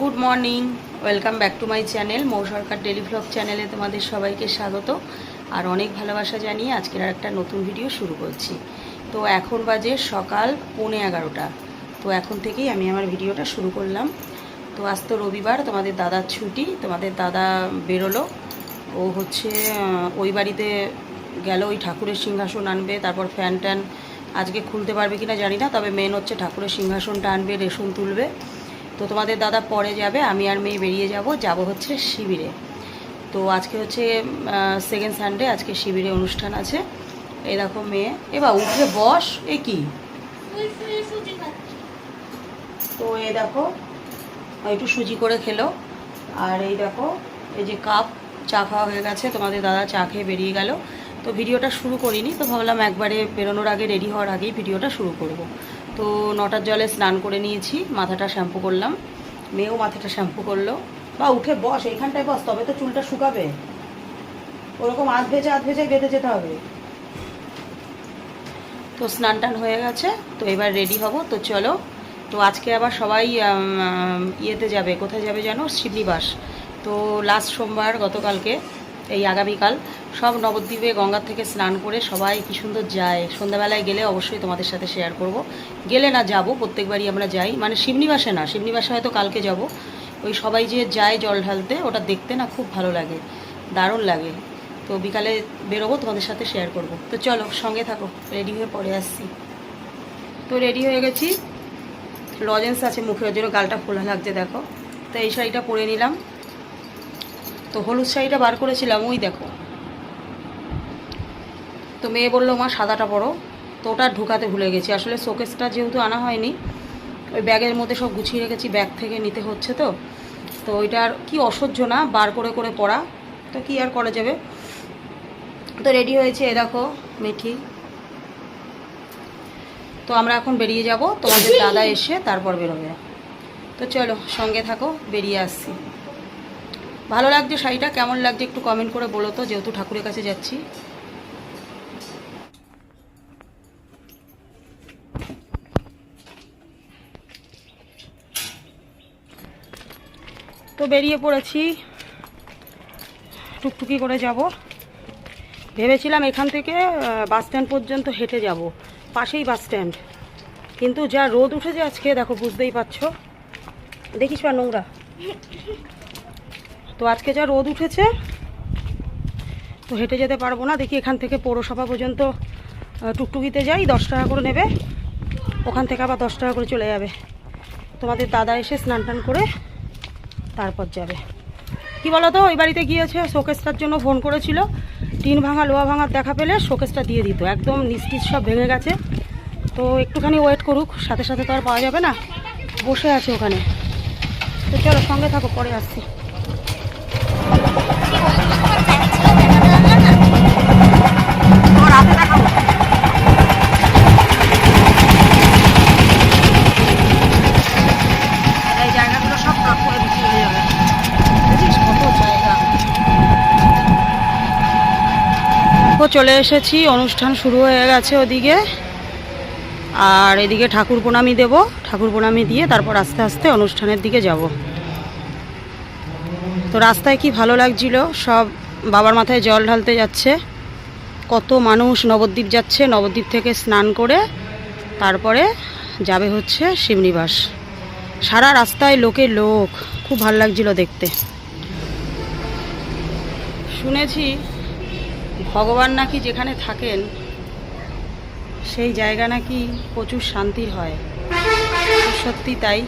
Good morning welcome back to my channel Mou Sarkar daily vlog চ্যানেলে তোমাদের সবাইকে স্বাগত। আর অনেক ভালোবাসা জানিয়ে আজকের আর একটা নতুন ভিডিও শুরু করছি। তো এখন বাজে সকাল পৌনে এগারোটা। তো এখন থেকেই আমি আমার ভিডিওটা শুরু করলাম। তো আজ তো রবিবার, তোমাদের দাদার ছুটি, তোমাদের দাদা বেরোলো। ও হচ্ছে ওই বাড়িতে গেল, ওই ঠাকুরের সিংহাসন আনবে, তারপর ফ্যান ট্যান আজকে খুলতে পারবে কিনা জানি না, তবে মেন হচ্ছে ঠাকুরের সিংহাসনটা আনবে রেশন তুলবে। তো তোমাদের দাদা পরে যাবে, আমি আর মেয়ে বেরিয়ে যাব যাব হচ্ছে শিবিরে। তো আজকে হচ্ছে সেকেন্ড সানডে আজকে শিবিরে অনুষ্ঠান আছে। দেখো মেয়ে এবার উঠে বস, এ কি? তো এ দেখো, একটু সুজি করে খেলো। আর এই দেখো, এই যে কাপ, চা খাওয়া হয়ে গেছে, তোমাদের দাদা চা খেয়ে বেরিয়ে গেল। তো ভিডিওটা শুরু করিনি, তো ভাবলাম একবারে বেরোনোর আগে রেডি হওয়ার আগেই ভিডিওটা শুরু করব। তো নটার জলে স্নান করে নিয়েছি, মাথাটা শ্যাম্পু করলাম। মেয়েও মাথাটা শ্যাম্পু করল। বা উঠে বস, এইখানটায় বস, তবে তো চুলটা শুকাবে। ওরকম আধ ভেজে আধ ভেজে বেঁধে যেতে হবে। তো স্নান টান হয়ে গেছে, তো এবার রেডি হব। তো চলো, তো আজকে আবার সবাই ইয়েতে যাবে, কোথায় যাবে জানো? শিবনিবাস। তো লাস্ট সোমবার গতকালকে এই আগামীকাল সব নবদ্বীপে গঙ্গার থেকে স্নান করে সবাই কি সুন্দর যায়। সন্ধ্যাবেলায় গেলে অবশ্যই তোমাদের সাথে শেয়ার করব। গেলে না যাব, প্রত্যেকবারই আমরা যাই। মানে শিবনিবাসে না শিবনিবাসে হয়তো কালকে যাব। ওই সবাই যে যায় জল ঢালতে, ওটা দেখতে না খুব ভালো লাগে। দারুণ লাগে। তো বিকালে বেরোবো, তোমাদের সাথে শেয়ার করব। তো চলো, সঙ্গে থাকো। রেডি হয়ে পরে আসছি। তো রেডি হয়ে গেছি। লজেন্স আছে মুখে, ওর জন্য গালটা ফোলা লাগছে, দেখো। তো এই শাড়িটা পরে নিলাম। তো হলুদ শাড়িটা বার করেছিলাম, ওই দেখো। তো মেয়ে বলল, মা, সাদাটা পরো। তো ওটা ঢুকাতে ভুলে গেছি। আসলে শোকেসটা যেহেতু আনা হয়নি, ওই ব্যাগের মধ্যে সব গুছিয়ে রেখেছি, ব্যাগ থেকে নিতে হচ্ছে তো। তো ওইটার কি অসহ্য না, বার করে করে পড়া তো কি আর করা যাবে? তো রেডি হয়েছে, এ দেখো মেথি তো আমরা এখন বেরিয়ে যাব। তোমাদের দাদা এসে তারপর বেরোবে। তো চলো, সঙ্গে থাকো, বেরিয়ে আসছি। ভালো লাগছে শাড়িটা? কেমন লাগছে? একটু কমেন্ট করে বলো তো, যেহেতু ঠাকুরের কাছে যাচ্ছি। তো বেরিয়ে পড়েছি। টুকটুকি করে যাব। ভেবেছিলাম এখান থেকে বাস স্ট্যান্ড পর্যন্ত হেঁটে যাব। পাশেই বাস স্ট্যান্ড কিন্তু যা রোদ উঠেছে আজকে, দেখো, বুঝতেই পারছ। দেখিস বা নোংরা। তো আজকে যা রোদ উঠেছে, তো হেঁটে যেতে পারব না। দেখি এখান থেকে পৌরসভা পর্যন্ত টুকটুকিতে যাই, দশ টাকা করে নেবে। ওখান থেকে আবার দশ টাকা করে চলে যাবে। তোমাদের দাদা এসে স্নান টান করে তারপর যাবে। কি বলো তো ওই বাড়িতে গিয়েছে, শোকেসটার জন্য ফোন করেছিল। টিন ভাঙা, লোহা ভাঙার দেখা পেলে শোকেসটা দিয়ে দিত। একদম নিস্টিচ সব ভেঙে গেছে। তো একটুখানি ওয়েট করুক, সাথে সাথে তো আর পাওয়া যাবে না। বসে আছে ওখানে। তো চলো, সঙ্গে থাকো, পরে আসছি। চলে এসেছি, অনুষ্ঠান শুরু হয়ে গেছে ওদিকে। আর এদিকে ঠাকুর প্রণামী দেব, ঠাকুর প্রণামী দিয়ে তারপর আস্তে আস্তে অনুষ্ঠানের দিকে যাব। তো রাস্তায় কি ভালো লাগছিল? সব বাবার মাথায় জল ঢালতে যাচ্ছে। কত মানুষ নবদ্বীপ যাচ্ছে, নবদ্বীপ থেকে স্নান করে তারপরে যাবে হচ্ছে শিবনিবাস। সারা রাস্তায় লোকে লোক, খুব ভালো লাগছিল দেখতে। শুনেছি ভগবান নাকি যেখানে থাকেন, সেই জায়গা নাকি প্রচুর শান্তির হয়। সত্যি তাই।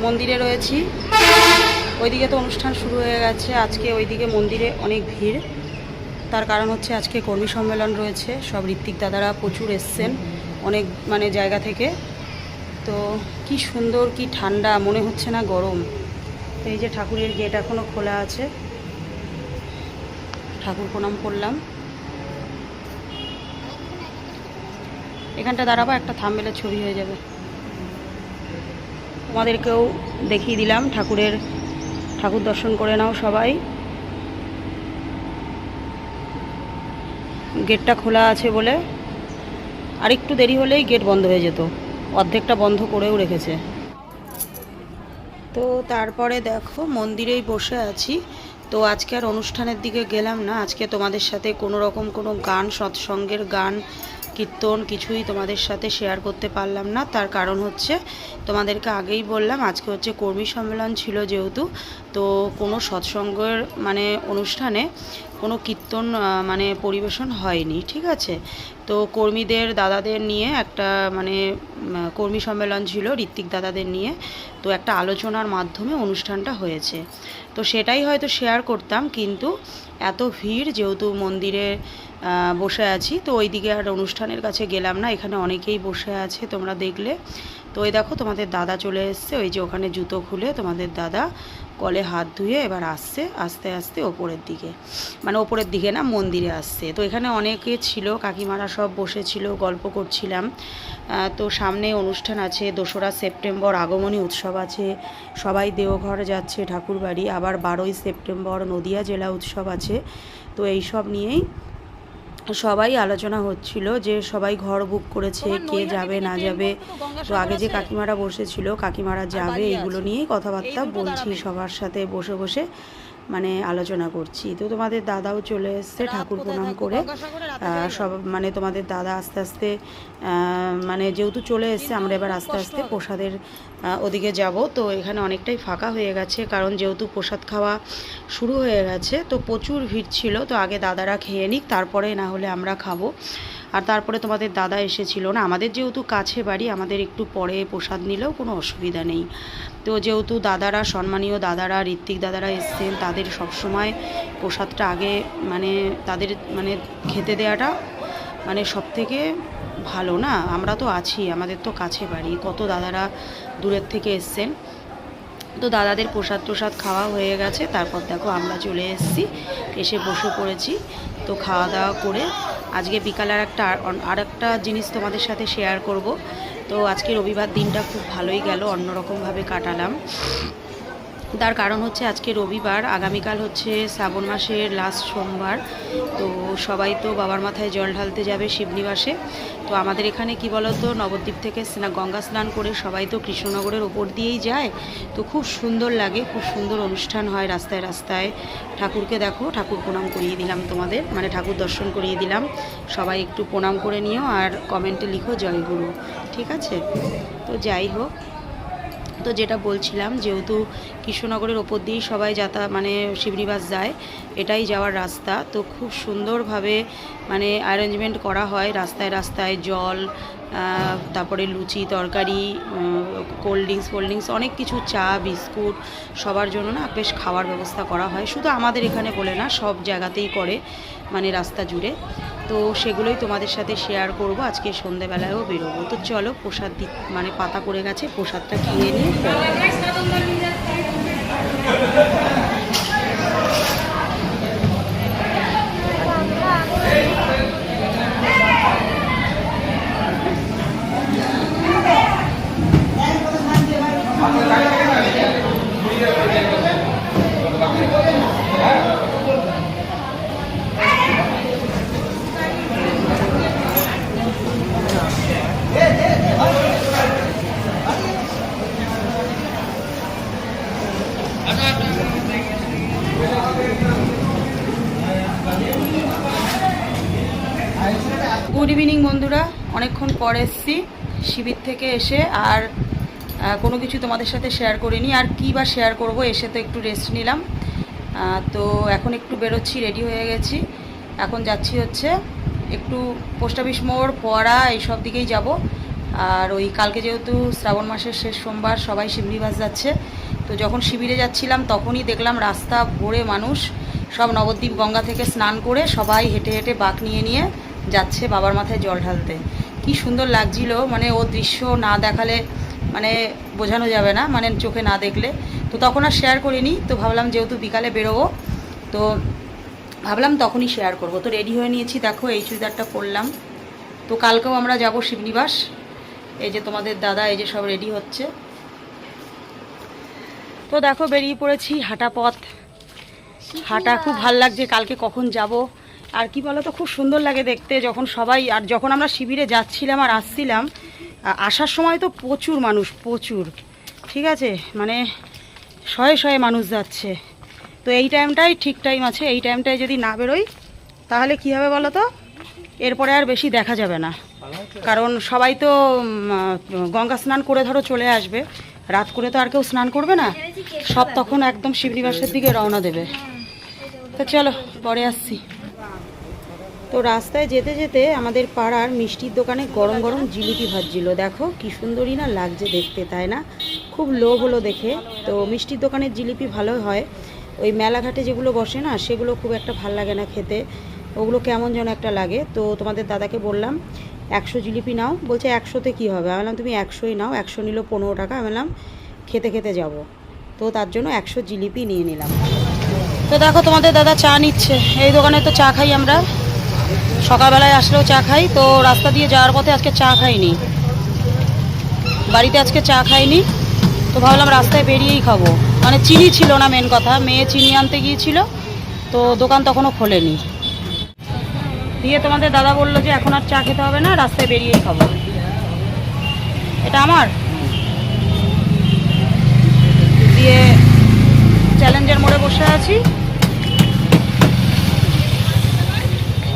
মন্দিরে রয়েছি। ওইদিকে তো অনুষ্ঠান শুরু হয়ে গেছে, আজকে ওইদিকে মন্দিরে অনেক ভিড়। তার কারণ হচ্ছে আজকে কর্মী সম্মেলন রয়েছে। সব ঋত্বিক দাদারা প্রচুর এসছেন অনেক মানে জায়গা থেকে। তো কি সুন্দর, কি ঠান্ডা, মনে হচ্ছে না গরম। এই যে ঠাকুরের গেট এখনও খোলা আছে। ঠাকুর প্রণাম করলাম। এখানটা দাঁড়াবো, একটা থামবেলের ছবি হয়ে যাবে। তোমাদেরকেও দেখিয়ে দিলাম, ঠাকুরের ঠাকুর দর্শন করে নাও সবাই। গেটটা খোলা আছে বলে। আর একটু দেরি হলেই গেট বন্ধ হয়ে যেত। অর্ধেকটা বন্ধ করেও রেখেছে। তো তারপরে দেখো, মন্দিরেই বসে আছি। তো আজকে আর অনুষ্ঠানের দিকে গেলাম না। আজকে তোমাদের সাথে কোনো রকম কোনো গান, সৎসঙ্গের গান, কীর্তন কিছুই তোমাদের সাথে শেয়ার করতে পারলাম না। তার কারণ হচ্ছে, তোমাদেরকে আগেই বললাম, আজকে হচ্ছে কর্মী সম্মেলন ছিল যেহেতু। তো কোনো সৎসঙ্গের মানে অনুষ্ঠানে কোনো কীর্তন মানে পরিবেশন হয়নি, ঠিক আছে? তো কর্মীদের, দাদাদের নিয়ে একটা মানে কর্মী সম্মেলন ছিল ঋত্বিক দাদাদের নিয়ে। তো একটা আলোচনার মাধ্যমে অনুষ্ঠানটা হয়েছে। তো সেটাই হয়তো শেয়ার করতাম, কিন্তু এত ভিড় যেহেতু মন্দিরে বসে আছি, তো ওইদিকে আর অনুষ্ঠানের কাছে গেলাম না। এখানে অনেকেই বসে আছে, তোমরা দেখলে। তো ওই দেখো, তোমাদের দাদা চলে এসছে। ওই যে ওখানে জুতো খুলে তোমাদের দাদা কলে হাত ধুয়ে এবার আসছে, আস্তে আস্তে ওপরের দিকে। মানে ওপরের দিকে না, মন্দিরে আসছে। তো এখানে অনেকে ছিল, কাকিমারা সব বসেছিল, গল্প করছিলাম। তো সামনে অনুষ্ঠান আছে, দোসরা সেপ্টেম্বর, আগমনী উৎসব আছে। সবাই দেওঘর যাচ্ছে, ঠাকুরবাড়ি। আবার বারোই সেপ্টেম্বর, নদিয়া জেলা উৎসব আছে। তো এই সব নিয়েই সবাই আলোচনা হচ্ছিল যে সবাই ঘর বুক করেছে কে যাবে না যাবে। তো আগে যে কাকিমারা বসেছিল কাকিমারা যাবে এগুলো নিয়েই কথাবার্তা বলছি সবার সাথে বসে বসে। মানে আলোচনা করছি। তো তোমাদের দাদাও চলে এসছে ঠাকুর প্রণাম করে। সব মানে তোমাদের দাদা আস্তে আস্তে মানে যেহেতু চলে এসছে আমরা এবার আস্তে আস্তে প্রসাদের ওদিকে যাব। তো এখানে অনেকটাই ফাঁকা হয়ে গেছে কারণ যেহেতু প্রসাদ খাওয়া শুরু হয়ে গেছে তো প্রচুর ভিড় ছিল। তো আগে দাদারা খেয়ে নিক তারপরে না হলে আমরা খাব। আর তারপরে তোমাদের দাদা এসেছিল না? আমাদের যেহেতু কাছে বাড়ি, আমাদের একটু পরে প্রসাদ নিলেও কোনো অসুবিধা নেই। তো যেহেতু দাদারা, সম্মানীয় দাদারা, ঋত্বিক দাদারা এসছেন, তাদের সবসময় প্রসাদটা আগে মানে তাদের মানে খেতে দেওয়াটা মানে সব থেকে ভালো না? আমরা তো আছি, আমাদের তো কাছে বাড়ি। কত দাদারা দূরের থেকে এসছেন। তো দাদাদের প্রসাদ প্রসাদ খাওয়া হয়ে গেছে। তারপর দেখো আমরা চলে এসেছি, এসে বসে পড়েছি। তো খাওয়া দাওয়া করে আজকে বিকালে বিকালের একটা আর- আর একটা জিনিস তোমাদের সাথে শেয়ার করব। তো আজকে রবিবার দিনটা খুব ভালোই গেল, অন্যরকমভাবে কাটালাম। তার কারণ হচ্ছে আজকে রবিবার, আগামীকাল হচ্ছে শ্রাবণ মাসের লাস্ট সোমবার। তো সবাই তো বাবার মাথায় জল ঢালতে যাবে শিবনিবাসে। তো আমাদের এখানে কি বলতো, নবদ্বীপ থেকে গঙ্গা স্নান করে সবাই তো কৃষ্ণনগরের ওপর দিয়েই যায়। তো খুব সুন্দর লাগে, খুব সুন্দর অনুষ্ঠান হয় রাস্তায় রাস্তায়। ঠাকুরকে দেখো, ঠাকুর প্রণাম করিয়ে দিলাম তোমাদের মানে ঠাকুর দর্শন করিয়ে দিলাম। সবাই একটু প্রণাম করে নিও আর কমেন্টে লিখো জয়গুরু, ঠিক আছে? তো যাই হোক তো যেটা বলছিলাম, যেহেতু কৃষ্ণনগরের ওপর দিয়েই সবাই যাতা মানে শিবনিবাস যায়, এটাই যাওয়ার রাস্তা। তো খুব সুন্দরভাবে মানে অ্যারেঞ্জমেন্ট করা হয়, রাস্তায় রাস্তায় জল তারপরে লুচি, তরকারি কোল্ড ড্রিঙ্কস কোল্ড ড্রিঙ্কস অনেক কিছু চা, বিস্কুট সবার জন্য না বেশ খাওয়ার ব্যবস্থা করা হয়। শুধু আমাদের এখানে বলে না, সব জায়গাতেই করে মানে রাস্তা জুড়ে। তো সেগুলোই তোমাদের সাথে শেয়ার করব। আজকে সন্ধেবেলায়ও বেরোবো। তো চলো, প্রসাদ মানে পাতা পড়ে গেছে, প্রসাদটা খেয়ে নিয়ে পরে। গুড ইভিনিং বন্ধুরা অনেকক্ষণ পরে এসেছি শিবির থেকে এসে আর কোনো কিছু তোমাদের সাথে শেয়ার করিনি। আর কী বা শেয়ার করব এসে তো একটু রেস্ট নিলাম। তো এখন একটু বেরোচ্ছি রেডি হয়ে গেছি। এখন যাচ্ছি হচ্ছে একটু পোস্ট অফিস মোড় পড়া এইসব দিকেই যাব। আর ওই কালকে যেহেতু শ্রাবণ মাসের শেষ সোমবার, সবাই শিবনিবাস যাচ্ছে। তো যখন শিবিরে যাচ্ছিলাম তখনই দেখলাম রাস্তা ভরে মানুষ, সব নবদ্বীপ গঙ্গা থেকে স্নান করে সবাই হেঁটে হেঁটে বাঁক নিয়ে নিয়ে যাচ্ছে বাবার মাথায় জল ঢালতে। কি সুন্দর লাগছিল মানে ও দৃশ্য না দেখালে মানে বোঝানো যাবে না মানে চোখে না দেখলে। তো তখন আর শেয়ার করিনি তো ভাবলাম যেহেতু বিকালে বেরোবো তো ভাবলাম তখনই শেয়ার করব। তো রেডি হয়ে নিয়েছি দেখো এই চুড়িদারটা করলাম তো কালকেও আমরা যাব শিবনিবাস এই যে তোমাদের দাদা এই যে সব রেডি হচ্ছে। তো দেখো বেরিয়ে পড়েছি হাঁটা পথ। হাঁটা খুব ভালো লাগছে কালকে কখন যাব? আর কি বলো তো খুব সুন্দর লাগে দেখতে যখন সবাই, আর যখন আমরা শিবিরে যাচ্ছিলাম আর আসছিলাম আসার সময় তো প্রচুর মানুষ, প্রচুর, ঠিক আছে? মানে শয়ে শয়ে মানুষ যাচ্ছে। তো এই টাইমটাই ঠিক টাইম আছে, এই টাইমটায় যদি না বেরোই, তাহলে কী হবে বলো তো এরপরে আর বেশি দেখা যাবে না। কারণ সবাই তো গঙ্গা স্নান করে ধরো চলে আসবে। রাত করে তো আর কেউ স্নান করবে না। সব তখন একদম শিবনিবাসের দিকে রওনা দেবে। তো চলো, পরে আসছি। তো রাস্তায় যেতে যেতে আমাদের পাড়ার মিষ্টির দোকানে গরম গরম জিলিপি ভাজছিল। দেখো, কি সুন্দরই না লাগছে দেখতে, তাই না? খুব লোভ হলো দেখে। তো মিষ্টির দোকানের জিলিপি ভালো হয়। ওই মেলাঘাটে যেগুলো বসে না, সেগুলো খুব একটা ভালো লাগে না খেতে। ওগুলো কেমন যেন একটা লাগে। তো তোমাদের দাদাকে বললাম, একশো জিলিপি নাও। বলছে, একশোতে কী হবে? আমি বললাম, তুমি একশোই নাও, একশো নিল পনেরো টাকা। আমি বললাম, খেতে খেতে যাব। তো তার জন্য একশো জিলিপি নিয়ে নিলাম। তো দেখো, তোমাদের দাদা চা নিচ্ছে। এই দোকানে তো চা খাই আমরা। সকালবেলায় আসলেও চা খাই, তো রাস্তা দিয়ে যাওয়ার পথে আজকে চা খাইনি। বাড়িতে আজকে চা খাইনি, তো ভাবলাম রাস্তায় বেরিয়েই খাব। মানে চিনি ছিল না মেন কথা, মেয়ে চিনি আনতে গিয়েছিল, তো দোকান তখনও খোলেনি। দিয়ে তোমাদের দাদা বলল যে এখন আর চা খেতে হবে না, রাস্তায় বেরিয়েই খাব। এটা আমার? দিয়ে চ্যালেঞ্জের মোড়ে বসে আছি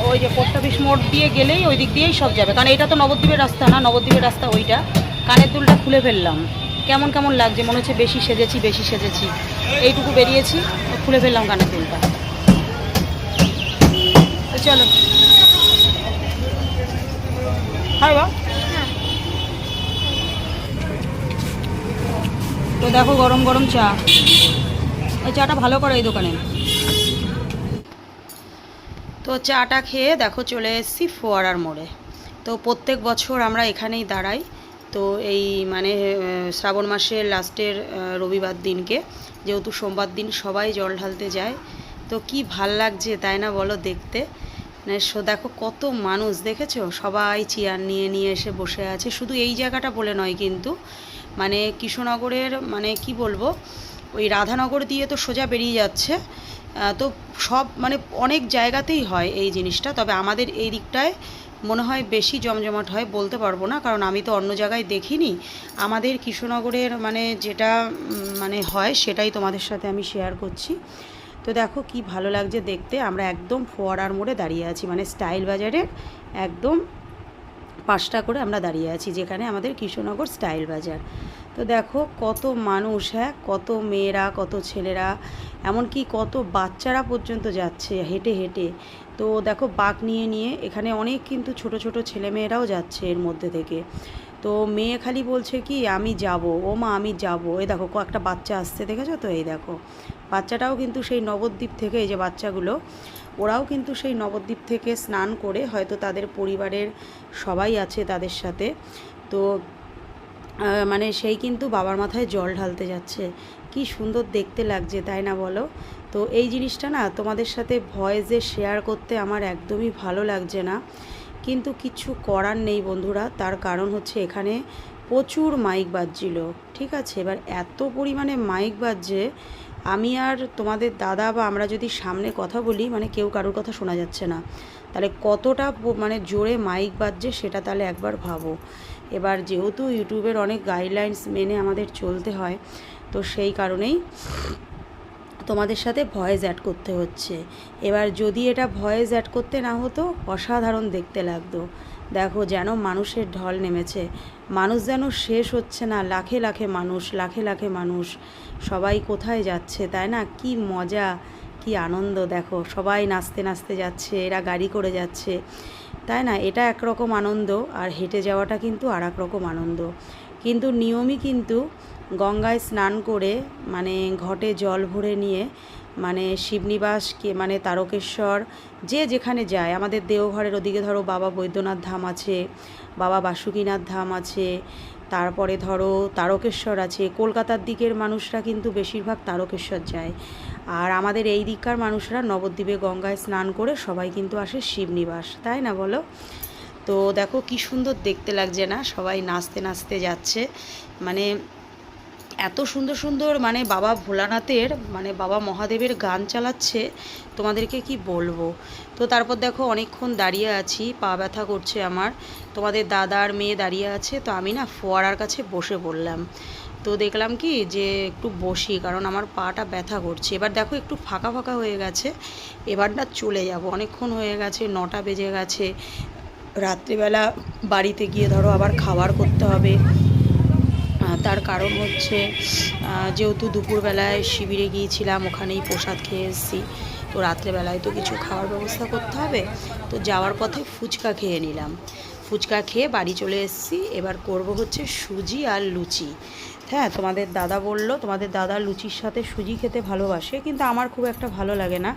ওই যে পোস্ট অফিস মোড় দিয়ে গেলেই ওই দিক দিয়েই সব যাবে। কারণ এটা তো নবদ্বীপের রাস্তা না, নবদ্বীপের রাস্তা ওইটা। কানের দুলটা খুলে ফেললাম। কেমন কেমন লাগছে? মনে হচ্ছে বেশি সেজেছি বেশি সেজেছি। এইটুকু বেরিয়েছি, খুলে ফেললাম কানের দুলটা। চলো। হাই বা তো দেখো গরম গরম চা। ওই চাটা ভালো করে এই দোকানে। তো চাটা খেয়ে দেখো চলে এসেছি ফোয়ারার মোড়ে। তো প্রত্যেক বছর আমরা এখানেই দাঁড়াই। তো এই মানে শ্রাবণ মাসের লাস্টের রবিবার দিনকে, যেহেতু সোমবার দিন সবাই জল ঢালতে যায়। তো কি ভালো লাগছে তাই না বলো দেখতে? মানে সো, দেখো কত মানুষ, দেখেছ? সবাই চেয়ার নিয়ে নিয়ে এসে বসে আছে। শুধু এই জায়গাটা বলে নয় কিন্তু মানে কৃষ্ণনগরের মানে কি বলব, ওই রাধানগর দিয়ে তো সোজা বেরিয়ে যাচ্ছে। তো সব মানে অনেক জায়গাতেই হয় এই জিনিসটা, তবে আমাদের এই দিকটায় মনে হয় বেশি জমজমাট হয় বলতে পারব না, কারণ আমি তো অন্য জায়গায় দেখিনি। আমাদের কৃষ্ণনগরের মানে যেটা মানে হয় সেটাই তোমাদের সাথে আমি শেয়ার করছি। তো দেখো কি ভালো লাগছে দেখতে, আমরা একদম ফোয়ারার মোড়ে দাঁড়িয়ে আছি মানে স্টাইল বাজারের একদম পাঁচটা করে আমরা দাঁড়িয়ে আছি, যেখানে আমাদের কৃষ্ণনগর স্টাইল বাজার। তো দেখো কত মানুষ হ্যাঁ কত মেয়েরা, কত ছেলেরা এমনকি কত বাচ্চারা পর্যন্ত যাচ্ছে হেঁটে হেঁটে। তো দেখো, বাঘ নিয়ে নিয়ে এখানে অনেক কিন্তু ছোট ছোট ছেলেমেয়েরাও যাচ্ছে এর মধ্যে থেকে। তো মেয়ে খালি বলছে কি, আমি যাব। ও মা, আমি যাব। এই দেখো একটা বাচ্চা আসছে, দেখেছ তো? এই দেখো, বাচ্চাটাও কিন্তু সেই নবদ্বীপ থেকে, এই যে বাচ্চাগুলো, ওরাও কিন্তু সেই নবদ্বীপ থেকে স্নান করে হয়তো তাদের পরিবারের সবাই আছে তাদের সাথে। তো মানে সেই কিন্তু বাবার মাথায় জল ঢালতে যাচ্ছে। কি সুন্দর দেখতে লাগছে, তাই না বলো? তো এই জিনিসটা না তোমাদের সাথে ভয়েসে শেয়ার করতে আমার একদমই ভালো লাগছে না। কিন্তু কিছু করার নেই বন্ধুরা, তার কারণ হচ্ছে এখানে প্রচুর মাইক বাজছিল, ঠিক আছে? এবার এত পরিমাণে মাইক বাজছে, আমি আর তোমাদের দাদা বা আমরা যদি সামনে কথা বলি মানে কেউ কারোর কথা শোনা যাচ্ছে না। তাহলে কতটা মানে জোরে মাইক বাজছে সেটা তাহলে একবার ভাবো। এবার যেহেতু ইউটিউবের অনেক গাইডলাইন্স মেনে আমাদের চলতে হয় তো সেই কারণেই তোমাদের সাথে ভয়েস অ্যাড করতে হচ্ছে। এবার যদি এটা ভয়েস অ্যাড করতে না হতো, অসাধারণ দেখতে লাগতো। দেখো যেন মানুষের ঢল নেমেছে। মানুষ যেন শেষ হচ্ছে না, লাখে লাখে মানুষ, লাখে লাখে মানুষ। সবাই কোথায় যাচ্ছে, তাই না? কি মজা, কি আনন্দ, দেখো। সবাই নাচতে নাচতে যাচ্ছে, এরা গাড়ি করে যাচ্ছে। তাই না? এটা একরকম আনন্দ, আর হেঁটে যাওয়াটা কিন্তু আর রকম আনন্দ। কিন্তু নিয়মই কিন্তু গঙ্গায় স্নান করে মানে ঘটে জল ভরে নিয়ে মানে শিবনিবাস কে মানে তারকেশ্বর, যে যেখানে যায়, আমাদের দেওঘরের ওদিকে ধরো বাবা বৈদ্যনাথ ধাম আছে, বাবা বাসুকীনাথ ধাম আছে, তারপরে ধরো তারকেশ্বর আছে, কলকাতার দিকের মানুষরা কিন্তু বেশিরভাগ তারকেশ্বর যায়। আর আমাদের এই দিককার মানুষরা নবদ্বীপে গঙ্গায় স্নান করে সবাই কিন্তু আসে শিবনিবাস, তাই না বলো? তো দেখো কি সুন্দর দেখতে লাগছে না? সবাই নাচতে নাচতে যাচ্ছে। মানে এত সুন্দর সুন্দর মানে বাবা ভোলানাথের মানে বাবা মহাদেবের গান চালাচ্ছে, তোমাদেরকে কি বলব? তো তারপর দেখো অনেকক্ষণ দাঁড়িয়ে আছি, পা ব্যথা করছে আমার। তোমাদের দাদার মেয়ে দাঁড়িয়ে আছে, তো আমি না ফোয়ারার কাছে বসে পড়লাম। তো দেখলাম কি যে একটু বসি, কারণ আমার পাটা ব্যথা করছে। এবার দেখো একটু ফাঁকা ফাঁকা হয়ে গেছে, এবার না চলে যাব। অনেকক্ষণ হয়ে গেছে, নটা বেজে গেছে। রাত্রিবেলা বাড়িতে গিয়ে ধরো আবার খাবার করতে হবে। তার কারণ হচ্ছে যেহেতু দুপুরবেলায় শিবিরে গিয়েছিলাম, ওখানেই প্রসাদ খেয়ে এসেছি। তো রাত্রেবেলায় তো কিছু খাওয়ার ব্যবস্থা করতে হবে। তো যাওয়ার পথে ফুচকা খেয়ে নিলাম। ফুচকা খেয়ে বাড়ি চলে এসেছি। এবার করব হচ্ছে সুজি আর লুচি। হ্যাঁ তোমাদের দাদা বলল, তোমাদের দাদা লুচির সাথে সুজি খেতে ভালোবাসে, কিন্তু আমার খুব একটা ভালো লাগে না।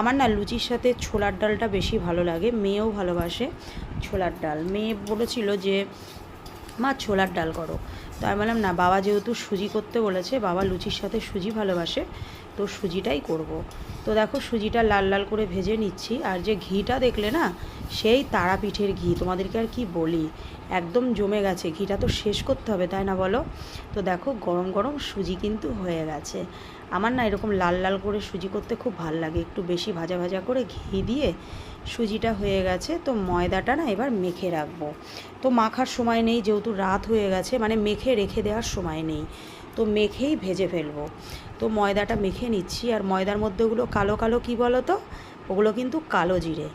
আমার না লুচির সাথে ছোলার ডালটা বেশি ভালো লাগে, মেয়েও ভালোবাসে ছোলার ডাল। মেয়ে বলেছিল যে, মা, ছোলার ডাল করো। তো আমি বললাম, না, বাবা যেহেতু সুজি করতে বলেছে, বাবা লুচির সাথে সুজি ভালোবাসে, তো সুজিটাই করব। তো দেখো, সুজিটা লাল লাল করে ভেজে নিচ্ছি, আর যে ঘিটা দেখলে না, সেই তারাপীঠের ঘি, তোমাদেরকে আর কি বলি, একদম জমে গেছে, ঘিটা তো শেষ করতে হবে, তাই না বলো তো দেখো, গরম গরম সুজি কিন্তু হয়ে গেছে আমার না এরকম লাল লাল করে সুজি করতে খুব ভালো লাগে, একটু বেশি ভাজা ভাজা করে ঘি দিয়ে সুজিটা হয়ে গেছে, তো ময়দাটা না এবার মেখে রাখব। তো মাখার সময় নেই, যেহেতু রাত হয়ে গেছে মানে মেখে রেখে দেওয়ার সময় নেই। তো মেখেই ভেজে ফেলব। তো ময়দাটা মেখে নিচ্ছি, আর ময়দার মধ্যে ওগুলো কালো কালো কী বলো তো ওগুলো কিন্তু কালো জিরে।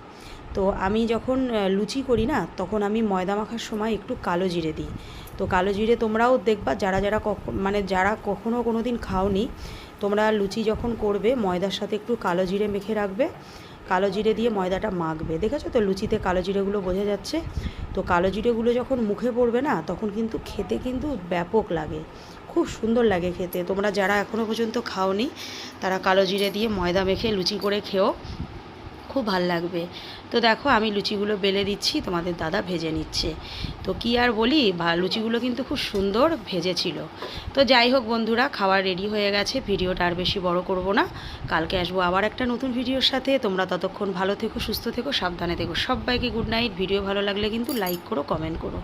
তো আমি যখন লুচি করি না, তখন আমি ময়দা মাখার সময় একটু কালো জিরে দিই। তো কালো জিরে তোমরাও দেখবা, যারা যারা মানে যারা কখনো কোনো দিন খাওনি, তোমরা লুচি যখন করবে, ময়দার সাথে একটু কালো জিরে মেখে রাখবে। কালো জিরে দিয়ে ময়দাটা মাখবে। দেখেছ তো? লুচিতে কালো জিরেগুলো বোঝা যাচ্ছে। তো কালো জিরেগুলো যখন মুখে পড়বে না, তখন কিন্তু খেতে কিন্তু ব্যাপক লাগে। খুব সুন্দর লাগে খেতে। তোমরা যারা এখনও পর্যন্ত খাওনি, তারা কালো জিরে দিয়ে ময়দা মেখে লুচি করে খেও। খুব ভালো লাগবে। তো দেখো, আমি লুচিগুলো বেলে দিচ্ছি, তোমাদের দাদা ভেজে নিচ্ছে। তো কি আর বলি বা লুচিগুলো কিন্তু খুব সুন্দর ভেজেছিল। তো যাই হোক বন্ধুরা খাবার রেডি হয়ে গেছে, ভিডিওটা আর বেশি বড় করব না। কালকে আসব আবার একটা নতুন ভিডিওর সাথে। তোমরা ততক্ষণ ভালো থেকো, সুস্থ থেকো, সাবধানে থেকো। সবাইকে গুড নাইট ভিডিও ভালো লাগলে কিন্তু লাইক করো কমেন্ট করো।